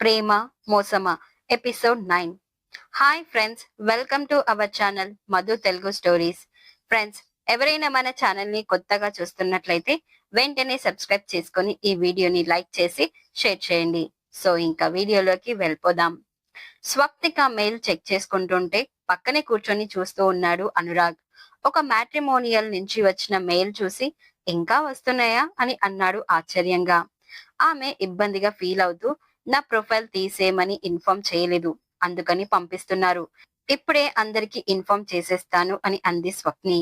Prema మోసమా episode nine. Hi friends welcome to our channel Madhu Telugu stories friends ఎవరైనా మన ఛానల్ని కొత్తగా చూస్తున్నట్లయితే వెంటనే సబ్స్క్రైబ్ చేసుకొని ఈ వీడియోని లైక్ చేసి షేర్ చేయండి. సో ఇంకా వీడియోలోకి వెళ్ళిపోదాం. స్వప్తిక మెయిల్ చెక్ చేసుకుంటుంటే పక్కనే కూర్చొని చూస్తూ ఉన్నాడు అనురాగ్. ఒక మ్యాట్రిమోనియల్ నుంచి వచ్చిన మెయిల్ చూసి ఇంకా వస్తున్నాయా? అని అన్నాడు ఆశ్చర్యంగా. ఆమె ఇబ్బందిగా ఫీల్ అవుతూ నా ప్రొఫైల్ తీసేయమని ఇన్ఫార్మ్ చేయలేదు. అందుకని పంపిస్తున్నారు. ఇప్పుడే అందరికి ఇన్ఫార్మ్ చేసేస్తాను అని అంది స్వప్ని.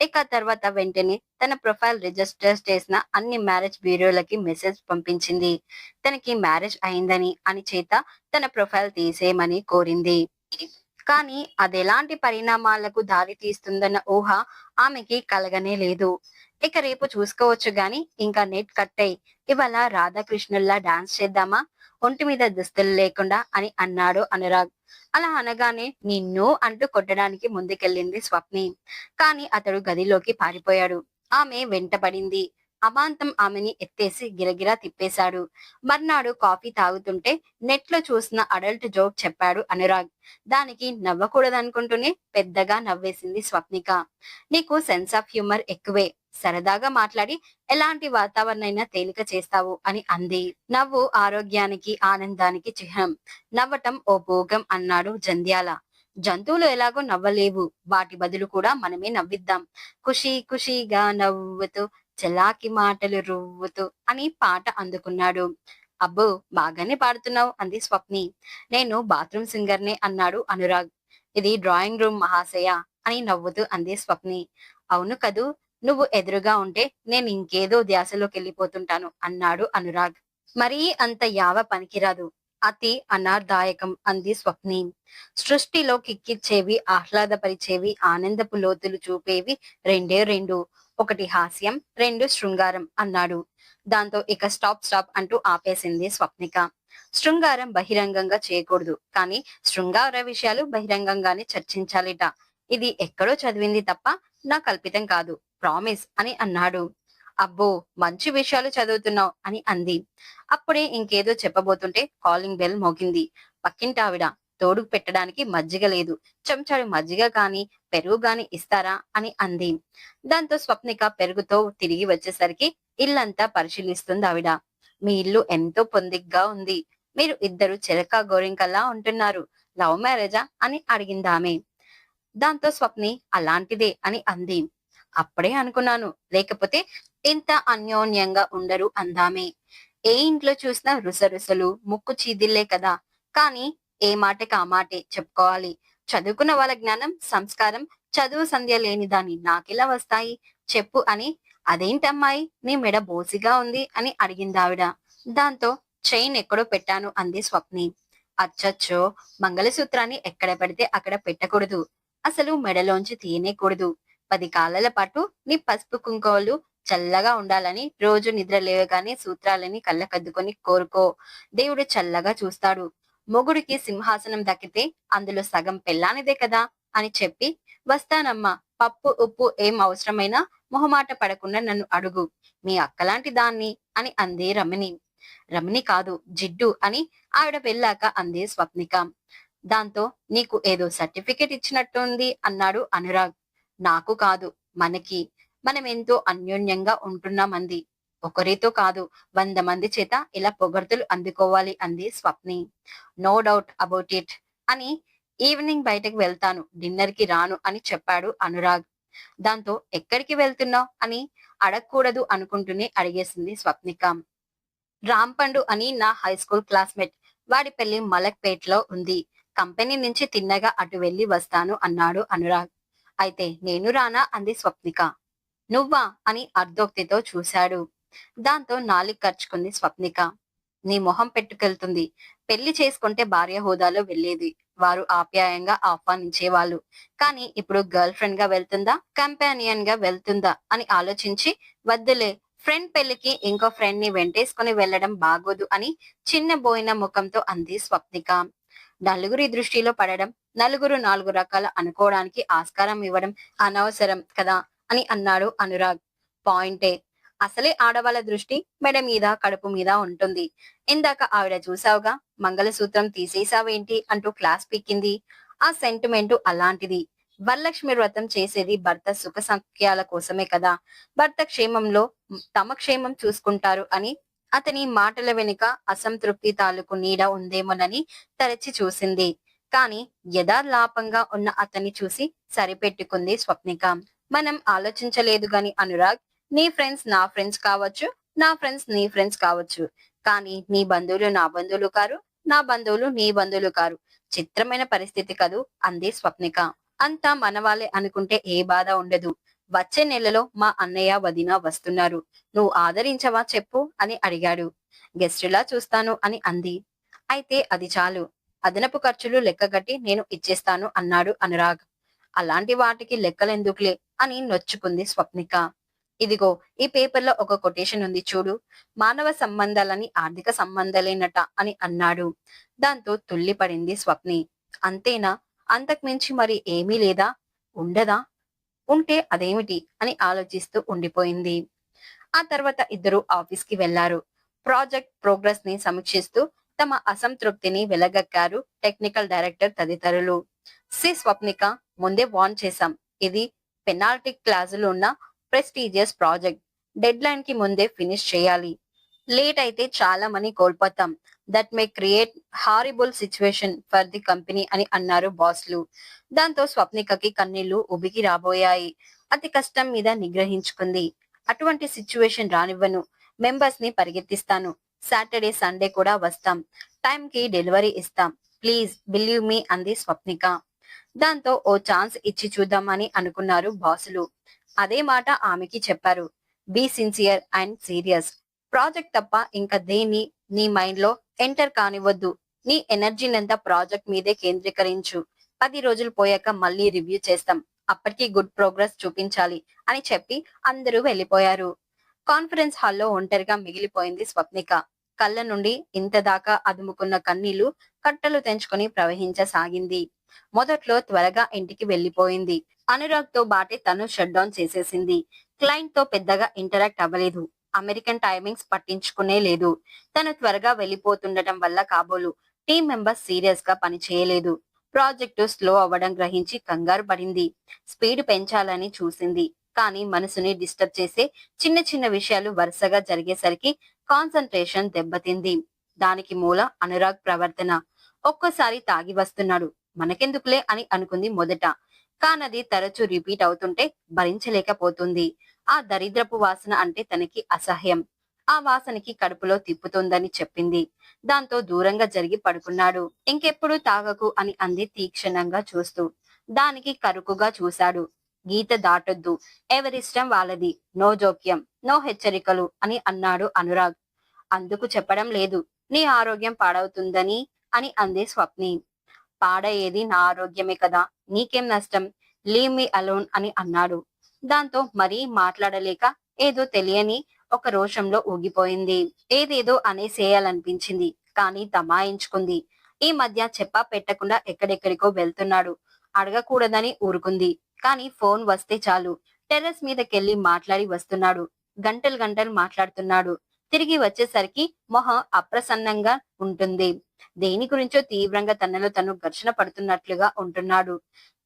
ఇక తర్వాత వెంటనే తన ప్రొఫైల్ రిజిస్టర్ చేసిన అన్ని మ్యారేజ్ బ్యూరోలకి మెసేజ్ పంపించింది. తనకి మ్యారేజ్ అయిందని అని చేత తన ప్రొఫైల్ తీసేయమని కోరింది. కానీ అది ఎలాంటి పరిణామాలకు దారి తీస్తుందన్న ఊహ ఆమెకి కలగనే లేదు. ఇక రేపు చూసుకోవచ్చు గాని ఇంకా నెట్ కట్టయి ఇవాళ రాధాకృష్ణుల్లా డాన్స్ చేద్దామా? ఒంటి మీద దుస్తులు లేకుండా అని అన్నాడు అనురాగ్. అలా అనగానే నిన్ను అంటూ కొట్టడానికి ముందుకెళ్ళింది స్వప్ని. కానీ అతడు గదిలోకి పారిపోయాడు. ఆమె వెంటపడింది అమాంతం ఆమెని ఎత్తేసి గిరగిరా తిప్పేశాడు. మర్నాడు కాఫీ తాగుతుంటే నెట్లో చూసిన అడల్ట్ జోక్ చెప్పాడు అనురాగ్. దానికి నవ్వకూడదనుకుంటూనే పెద్దగా నవ్వేసింది స్వప్నిక. నీకు సెన్స్ ఆఫ్ హ్యూమర్ ఎక్కువే. సరదాగా మాట్లాడి ఎలాంటి వాతావరణైనా తేలిక చేస్తావు అని అంది. నవ్వు ఆరోగ్యానికి ఆనందానికి చిహ్నం. నవ్వటం ఓ భోగం అన్నాడు జంధ్యాల. జంతువులు ఎలాగో నవ్వలేవు. వాటి బదులు కూడా మనమే నవ్విద్దాం. ఖుషి ఖుషిగా నవ్వుతూ చెలాకి మాటలు రువ్వుతూ అని పాట అందుకున్నాడు. అబ్బో బాగానే పాడుతున్నావు అంది స్వప్ని. నేను బాత్రూమ్ సింగర్నే అన్నాడు అనురాగ్. ఇది డ్రాయింగ్ రూమ్ మహాశయ అని నవ్వుతూ అంది స్వప్ని. అవును కదూ నువ్వు ఎదురుగా ఉంటే నేను ఇంకేదో ధ్యాసలోకి వెళ్ళిపోతుంటాను అన్నాడు అనురాగ్. మరీ అంత యావ పనికిరాదు అతి అనార్దాయకం అంది స్వప్ని. సృష్టిలో కిక్కిచ్చేవి ఆహ్లాదపరిచేవి ఆనందపు లోతులు చూపేవి రెండే రెండు. ఒకటి హాస్యం రెండు శృంగారం అన్నాడు. దాంతో ఇక స్టాప్ స్టాప్ అంటూ ఆపేసింది స్వప్నిక. శృంగారం బహిరంగంగా చేయకూడదు కానీ శృంగార విషయాలు బహిరంగంగానే చర్చించాలిట. ఇది ఎక్కడో చదివింది తప్ప నా కల్పితం కాదు ప్రామిస్ అని అన్నాడు. అబ్బో మంచి విషయాలు చదువుతున్నావు అని అంది. అప్పుడే ఇంకేదో చెప్పబోతుంటే కాలింగ్ బెల్ మోగింది. పక్కింటావిడ తోడుకు పెట్టడానికి మజ్జిగ లేదు. చెంచాడు మజ్జిగ కాని పెరుగు గాని ఇస్తారా? అని అంది. దాంతో స్వప్నిక పెరుగుతో తిరిగి వచ్చేసరికి ఇల్లంతా పరిశీలిస్తుంది ఆవిడ. మీ ఇల్లు ఎంతో పొందిగ్గా ఉంది. మీరు ఇద్దరు చిలక గోరింకల్లా ఉంటున్నారు. లవ్ మ్యారేజా? అని అడిగిందామె దాంతో స్వప్ని అలాంటిదే అని అంది. అప్పుడే అనుకున్నాను. లేకపోతే ఇంత అన్యోన్యంగా ఉండరు అందామే. ఏ ఇంట్లో చూసినా రుసరుసలు ముక్కు చీదిల్లే కదా. కానీ ఏ మాటకి ఆ మాటే చెప్పుకోవాలి. చదువుకున్న వాళ్ళ జ్ఞానం సంస్కారం చదువు సంధ్య లేని దాన్ని నాకెలా వస్తాయి? చెప్పు అని అదేంటమ్మాయి? నీ మెడ బోసిగా ఉంది అని అడిగింది ఆవిడ దాంతో చైన్ ఎక్కడో పెట్టాను అంది స్వప్ని. అచ్చచ్చో! మంగళసూత్రాన్ని ఎక్కడ పెడితే అక్కడ పెట్టకూడదు. అసలు మెడలోంచి తీయనేకూడదు. పది కాలాల పాటు నీ పసుపు కుంకుమలు చల్లగా ఉండాలని రోజు నిద్ర లేవగానే సూత్రాలని కళ్ళకద్దుకొని కోరుకో. దేవుడు చల్లగా చూస్తాడు. మొగుడికి సింహాసనం దక్కితే అందులో సగం పెళ్ళానిదే కదా అని చెప్పి వస్తానమ్మా పప్పు ఉప్పు ఏం అవసరమైనా మొహమాట పడకుండా నన్ను అడుగు మీ అక్కలాంటి దాన్ని అని అంది రమణి. రమణి కాదు జిడ్డు అని ఆవిడ వెళ్ళాక అంది స్వప్నిక. దాంతో నీకు ఏదో సర్టిఫికేట్ ఇచ్చినట్టుంది అన్నాడు అనురాగ్. నాకు కాదు మనకి. మనం ఎంతో అన్యోన్యంగా ఉంటున్నామంది. ఒకరితో కాదు వంద మంది చేత ఇలా పొగడ్తలు అందుకోవాలి అంది Swapni. No doubt about it అని ఈవినింగ్ బయటకు వెళ్తాను డిన్నర్కి రాను అని చెప్పాడు అనురాగ్. దాంతో ఎక్కడికి వెళ్తున్నావు? అని అడగకూడదు అనుకుంటూనే అడిగేసింది స్వప్నిక. రాంపండు అని నా హై స్కూల్ క్లాస్మేట్ వాడి పెళ్ళి మలక్పేట్లో ఉంది. కంపెనీ నుంచి తిన్నగా అటు వెళ్ళి వస్తాను అన్నాడు అనురాగ్. అయితే నేను రానా? అంది స్వప్నిక. నువ్వా? అని అర్ధోక్తితో చూశాడు. దాంతో నాలుగు ఖర్చుకుంది స్వప్నిక. నీ మొహం పెట్టుకెళ్తుంది. పెళ్ళి చేసుకుంటే భార్య హోదాలో వెళ్ళేది వారు ఆప్యాయంగా ఆహ్వానించేవాళ్ళు. కానీ ఇప్పుడు గర్ల్ ఫ్రెండ్గా వెళ్తుందా? కంపానియన్గా వెళ్తుందా? అని ఆలోచించి వద్దులే ఫ్రెండ్ పెళ్ళికి ఇంకో ఫ్రెండ్ని వెంటేసుకుని వెళ్ళడం బాగోదు అని చిన్న బోయిన ముఖంతో అంది స్వప్నిక. నలుగురి దృష్టిలో పడడం నలుగురు నాలుగు రకాల అనుకోవడానికి ఆస్కారం ఇవ్వడం అనవసరం కదా అని అన్నాడు అనురాగ్. పాయింటే అసలే ఆడవాళ్ళ దృష్టి మెడ మీద కడుపు మీద ఉంటుంది. ఇందాక ఆవిడ చూసావుగా మంగళసూత్రం తీసేసావేంటి అంటూ క్లాస్ పీకింది. ఆ సెంటిమెంటు అలాంటిది. వరలక్ష్మి వ్రతం చేసేది భర్త సుఖ సంఖ్యాల కోసమే కదా. భర్త క్షేమంలో తమ క్షేమం చూసుకుంటారు అని అతని మాటల వెనుక అసంతృప్తి తాలూకు నీడ ఉందేమోనని తరచి చూసింది. కాని యథాలాపంగా ఉన్న అతన్ని చూసి సరిపెట్టుకుంది స్వప్నిక. మనం ఆలోచించలేదు గాని అనురాగ్ నీ ఫ్రెండ్స్ నా ఫ్రెండ్స్ కావచ్చు నా ఫ్రెండ్స్ నీ ఫ్రెండ్స్ కావచ్చు. కానీ నీ బంధువులు నా బంధువులు కారు నా బంధువులు నీ బంధువులు కారు. చిత్రమైన పరిస్థితి కదూ అంది స్వప్నిక. అంతా మనవాళ్ళే అనుకుంటే ఏ బాధ ఉండదు. వచ్చే నెలలో మా అన్నయ్య వదిన వస్తున్నారు. నువ్వు ఆదరించవా చెప్పు అని అడిగాడు. గెస్టులా చూస్తాను అని అంది. అయితే అది చాలు. అదనపు ఖర్చులు లెక్కగట్టి నేను ఇచ్చేస్తాను అన్నాడు అనురాగ్. అలాంటి వాటికి లెక్కలెందుకులే అని నొచ్చుకుంది స్వప్నిక. ఇదిగో ఈ పేపర్లో ఒక కొటేషన్ ఉంది చూడు. మానవ సంబంధాలని ఆర్థిక సంబంధాలేనట అని అన్నాడు. దాంతో తుల్లిపడింది స్వప్ని. అంతేనా? అంతకుమించి మరి ఏమీ లేదా? ఉండదా? ఉంటే అదేమిటి? అని ఆలోచిస్తూ ఉండిపోయింది. ఆ తర్వాత ఇద్దరు ఆఫీస్కి వెళ్ళారు ప్రాజెక్ట్ ప్రోగ్రెస్ని సమీక్షిస్తూ తమ అసంతృప్తిని వెలగక్కారు టెక్నికల్ డైరెక్టర్ తదితరులు. సి స్వప్నిక ముందే వార్న్ చేశాం. ఇది పెనాల్టీ క్లాజులు ఉన్న ప్రెస్టీజియస్ ప్రాజెక్ట్ డెడ్ లైన్కి ముందే ఫినిష్ చేయాలి. లేట్ అయితే చాలా మనీ కోల్పోతాం. That may create horrible situation for the company అని అన్నారు బాస్లు. దాంతో స్వప్నికకి కన్నీళ్ళు ఉబికి రాబోయాయి. అతి కష్టం మీద నిగ్రహించుకుంది. అటువంటి సిచ్యువేషన్ రానివ్వను. మెంబర్స్ని పరిగెత్తిస్తాను. సాటర్డే సండే కూడా వస్తాం. టైం కి డెలివరీ ఇస్తాం. ప్లీజ్ బిలీవ్ మీ అంది స్వప్నిక. దాంతో ఓ ఛాన్స్ ఇచ్చి చూద్దామని అనుకున్నారు బాసులు. అదే మాట ఆమెకి చెప్పారు. Be sincere and serious. Project తప్ప ఇంకా దేన్ని నీ మైండ్లో ఎంటర్ కానివ్వద్దు. నీ ఎనర్జీనంతా ప్రాజెక్ట్ మీదే కేంద్రీకరించు. పది రోజులు పోయాక మళ్ళీ రివ్యూ చేస్తాం. అప్పటికి గుడ్ ప్రోగ్రెస్ చూపించాలి అని చెప్పి అందరూ వెళ్ళిపోయారు. కాన్ఫరెన్స్ హాల్లో ఒంటరిగా మిగిలిపోయింది స్వప్నిక. కళ్ళ నుండి ఇంత దాకా అదుముకున్న కన్నీళ్ళు కట్టలు తెంచుకొని ప్రవహించసాగింది. మొదట్లో త్వరగా ఇంటికి వెళ్ళిపోయింది అనురాగ్తో బాటే తను షట్ డౌన్ చేసేసింది. క్లయింట్తో పెద్దగా ఇంటరాక్ట్ అవ్వలేదు. అమెరికన్ టైమింగ్స్ పట్టించుకునే లేదు. తను త్వరగా వెళ్ళిపోతుండటం వల్ల కాబోలు టీం మెంబర్స్ సీరియస్గా పని చేయలేదు. ప్రాజెక్టు స్లో అవ్వడం గ్రహించి కంగారు పడింది. స్పీడ్ పెంచాలని చూసింది. కానీ మనసుని డిస్టర్బ్ చేసే చిన్న చిన్న విషయాలు వరుసగా జరిగేసరికి కాన్సన్ట్రేషన్ దెబ్బతింది. దానికి మూల అనురాగ్ ప్రవర్తన. ఒక్కోసారి తాగి వస్తున్నాడు. మనకెందుకులే అని అనుకుంది మొదట. కానది తరచూ రిపీట్ అవుతుంటే భరించలేకపోతుంది. ఆ దరిద్రపు వాసన అంటే తనకి అసహ్యం. ఆ వాసనకి కడుపులో తిప్పుతోందని చెప్పింది. దాంతో దూరంగా జరిగి పడుకున్నాడు. ఇంకెప్పుడు తాగకు అని అంది తీక్షణంగా చూస్తూ. దానికి కరుకుగా చూశాడు. గీత దాటొద్దు. ఎవరిష్టం వాళ్ళది. నో జోక్యం. నో హెచ్చరికలు అని అన్నాడు అనురాగ్. అందుకు చెప్పడం లేదు. నీ ఆరోగ్యం పాడవుతుందని అని అంది స్వప్ని. పాడయ్యేది నా ఆరోగ్యమే కదా నీకేం నష్టం? లీవ్ మీ అలోన్ అని అన్నాడు. దాంతో మరీ మాట్లాడలేక ఏదో తెలియని ఒక రోషంలో ఊగిపోయింది. ఏదేదో అనేసేయాలనిపించింది కానీ తమాయించుకుంది. ఈ మధ్య చెప్పా పెట్టకుండా ఎక్కడెక్కడికో వెళ్తున్నాడు. అడగకూడదని ఊరుకుంది కానీ ఫోన్ వస్తే చాలు. టెర్రస్ మీదకెళ్ళి మాట్లాడి వస్తున్నాడు. గంటలు గంటలు మాట్లాడుతున్నాడు. తిరిగి వచ్చేసరికి మొహం అప్రసన్నంగా ఉంటుంది. దేని గురించో తీవ్రంగా తనలో తను ఘర్షణ పడుతున్నట్లుగా ఉంటున్నాడు.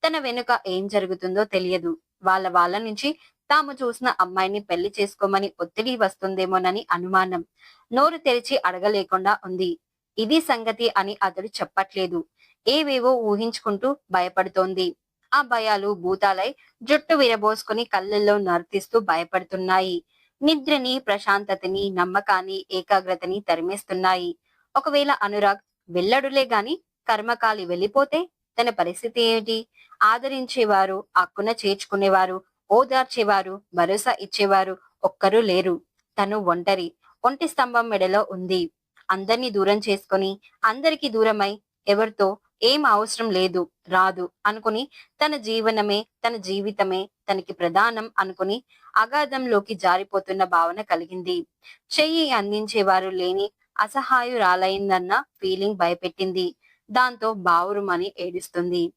తన వెనుక ఏం జరుగుతుందో తెలియదు. వాళ్ళ వాళ్ళ నుంచి తాము చూసిన అమ్మాయిని పెళ్ళి చేసుకోమని ఒత్తిడి వస్తుందేమోనని అనుమానం. నోరు తెరిచి అడగలేకుండా ఉంది. ఇది సంగతి అని అతడు చెప్పట్లేదు. ఏవేవో ఊహించుకుంటూ భయపడుతోంది. ఆ భయాలు భూతాలై జుట్టు విరబోసుకుని కళ్ళల్లో నర్తిస్తూ భయపడుతున్నాయి. నిద్రని ప్రశాంతతని నమ్మకాన్ని ఏకాగ్రతని తరిమేస్తున్నాయి. ఒకవేళ అనురాగ్ వెళ్ళడులే గాని కర్మకాలి వెళ్ళిపోతే తన పరిస్థితి ఏమిటి? ఆదరించేవారు అక్కున చేర్చుకునేవారు ఓదార్చేవారు భరోసా ఇచ్చేవారు ఒక్కరూ లేరు. తను ఒంటరి ఒంటి స్తంభం మెడలో ఉంది. అందరినీ దూరం చేసుకుని అందరికి దూరమై ఎవరితో ఏం అవసరం లేదు రాదు అనుకుని తన జీవనమే తన జీవితమే తనకి ప్రధానం అనుకుని అగాధంలోకి జారిపోతున్న భావన కలిగింది. చెయ్యి అందించేవారు లేని అసహాయురాలైందన్న ఫీలింగ్ భయపెట్టింది. దాంతో బావురుమని ఏడుస్తుంది.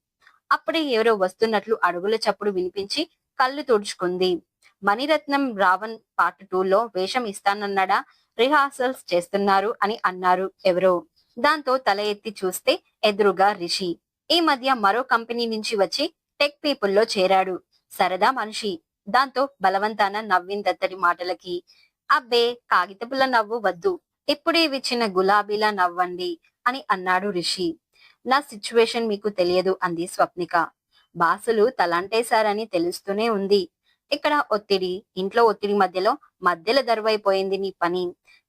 అప్పుడే ఎవరో వస్తున్నట్లు అడుగుల చప్పుడు వినిపించి కళ్ళు తుడుచుకుంది. మణిరత్నం రావణ్ పార్ట్ టూ లో వేషం ఇస్తానన్నాడా? రిహార్సల్స్ చేస్తున్నారు అని అన్నారు ఎవరో. దాంతో తల ఎత్తి చూస్తే ఎదురుగా రిషి. ఈ మధ్య మరో కంపెనీ నుంచి వచ్చి టెక్ పీపుల్లో చేరాడు. సరదా మనిషి. దాంతో బలవంతాన నవ్విందత్తడి మాటలకి. అబ్బే కాగితపుల నవ్వు వద్దు. ఇప్పుడే విచ్చిన గులాబీలా నవ్వండి అని అన్నాడు రిషి. నా సిచ్యువేషన్ మీకు తెలియదు అంది స్వప్నిక. బాసులు తలంటేశారని తెలుస్తూనే ఉంది. ఇక్కడ ఒత్తిడి ఇంట్లో ఒత్తిడి మధ్యలో మధ్యలో దరువైపోయింది నీ పని.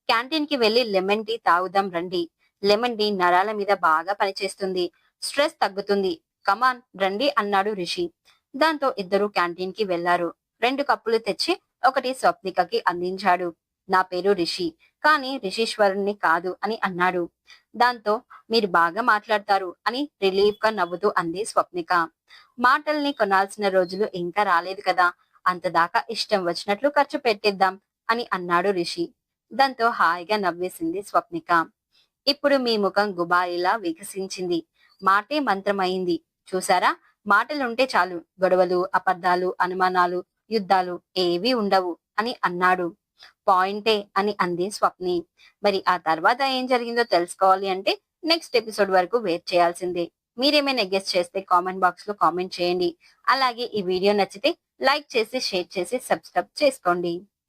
క్యాంటీన్కి వెళ్ళి లెమన్ టీ తాగుదాం రండి. లెమన్ టీ నరాల మీద బాగా పనిచేస్తుంది. స్ట్రెస్ తగ్గుతుంది. కమాన్ రండి అన్నాడు రిషి. దాంతో ఇద్దరు క్యాంటీన్కి వెళ్ళారు రెండు కప్పులు తెచ్చి ఒకటి స్వప్నికకి అందించాడు. నా పేరు రిషి. కానీ రిషీశ్వరుణ్ణి కాదు అని అన్నాడు. దాంతో మీరు బాగా మాట్లాడతారు అని రిలీఫ్గా నవ్వుతూ అంది స్వప్నిక. మాటల్ని కొనాల్సిన రోజులు ఇంకా రాలేదు కదా. అంతదాకా ఇష్టం వచ్చినట్లు ఖర్చు పెట్టిద్దాం అని అన్నాడు రిషి. దాంతో హాయిగా నవ్వేసింది స్వప్నిక. ఇప్పుడు మీ ముఖం గుబాయిలా వికసించింది. మాటే మంత్రమైంది చూసారా మాటలుంటే చాలు. గొడవలు అబద్ధాలు అనుమానాలు యుద్ధాలు ఏవీ ఉండవు అని అన్నాడు. పాయింటే అని అంది స్వప్ని. మరి ఆ తర్వాత ఏం జరిగిందో తెలుసుకోవాలి అంటే నెక్స్ట్ ఎపిసోడ్ వరకు వెయిట్ చేయాల్సిందే. మీరేమైనా గెస్ట్ చేస్తే కామెంట్ బాక్స్లో కామెంట్ చేయండి. అలాగే ఈ వీడియో నచ్చితే లైక్ చేసి షేర్ చేసి సబ్స్క్రైబ్ చేసుకోండి.